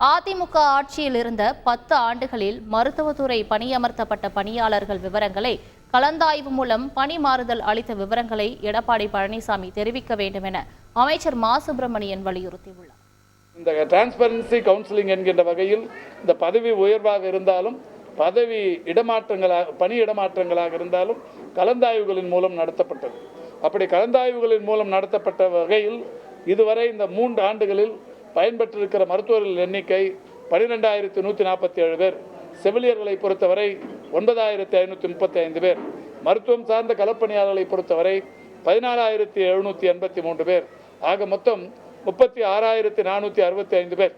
அதிமுக ஆட்சியில் இருந்த பத்து ஆண்டுகளில் மருத்துவத்துறை பணியமர்த்தப்பட்ட பணியாளர்கள் விவரங்களை கலந்தாய்வு மூலம் பணி மாறுதல் அளித்த விவரங்களை எடப்பாடி பழனிசாமி தெரிவிக்க வேண்டும் என அமைச்சர் மா. சுப்பிரமணியன் வலியுறுத்தியுள்ளார். இந்த டிரான்ஸ்பரன்சி கவுன்சிலிங் என்கின்ற வகையில் இந்த பதவி உயர்வாக இருந்தாலும் பதவி இடமாற்றங்களாக பணி இடமாற்றங்களாக இருந்தாலும் கலந்தாய்வுகளின் மூலம் நடத்தப்பட்டது. அப்படி கலந்தாய்வுகளின் மூலம் நடத்தப்பட்ட வகையில் இதுவரை இந்த மூன்று ஆண்டுகளில் பயன்பெற்றிருக்கிற மருத்துவர்கள் எண்ணிக்கை பனிரெண்டாயிரத்தி நூற்றி நாற்பத்தி ஏழு பேர். செவிலியர்களை பொறுத்தவரை ஒன்பதாயிரத்தி ஐநூற்றி முப்பத்தி ஐந்து பேர். மருத்துவம் சார்ந்த களப்பணியாளர்களை பொறுத்தவரை பதினாலாயிரத்தி எழுநூற்றி எண்பத்தி மூன்று பேர். ஆக மொத்தம் முப்பத்தி ஆறாயிரத்தி நானூற்றி அறுபத்தி ஐந்து பேர்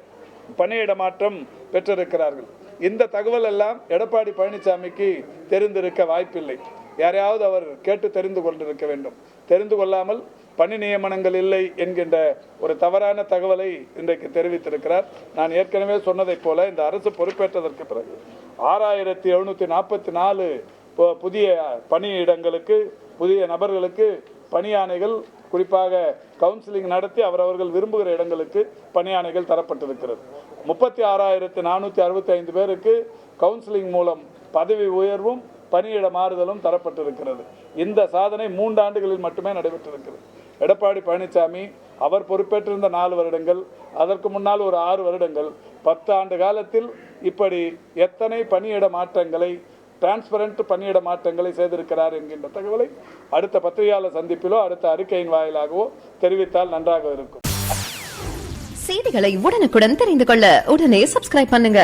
பணியிட மாற்றம் பெற்றிருக்கிறார்கள். இந்த தகவல் எல்லாம் எடப்பாடி பழனிசாமிக்கு தெரிந்திருக்க வாய்ப்பில்லை. யாரையாவது அவர் கேட்டு தெரிந்து கொண்டிருக்க வேண்டும். தெரிந்து கொள்ளாமல் பணி நியமனங்கள் இல்லை என்கின்ற ஒரு தவறான தகவலை இன்றைக்கு தெரிவித்திருக்கிறார். நான் ஏற்கனவே சொன்னதைப் போல இந்த அரசு பொறுப்பேற்றதற்கு பிறகு ஆறாயிரத்தி எழுநூற்றி நாற்பத்தி நாலு புதிய பணியிடங்களுக்கு புதிய நபர்களுக்கு பணியானைகள் குறிப்பாக கவுன்சிலிங் நடத்தி அவரவர்கள் விரும்புகிற இடங்களுக்கு பணியாணைகள் தரப்பட்டிருக்கிறது. முப்பத்தி ஆறாயிரத்து நானூற்றி அறுபத்தி ஐந்து பேருக்கு கவுன்சிலிங் மூலம் பதவி உயர்வும் பணியிட மாறுதலும் தரப்பட்டிருக்கிறது. இந்த சாதனை மூன்று ஆண்டுகளில் மட்டுமே நடைபெற்றிருக்கிறது. எடப்பாடி பழனிசாமி அவர் பொறுப்பேற்றிருந்த நாலு வருடங்கள் அதற்கு முன்னால் ஒரு ஆறு வருடங்கள் பத்து ஆண்டு காலத்தில் இப்படி எத்தனை பணியிட மாற்றங்களை டிரான்ஸ்பரண்ட் பணியிட மாற்றங்களை செய்திருக்கிறார் என்கின்ற தகவலை அடுத்த பத்திரிகையாளர் சந்திப்பிலோ அடுத்த அறிக்கையின் வாயிலாகவோ தெரிவித்தால் நன்றாக இருக்கும். செய்திகளை உடனுக்குடன் தெரிந்து கொள்ள உடனே சப்ஸ்கிரைப் பண்ணுங்க.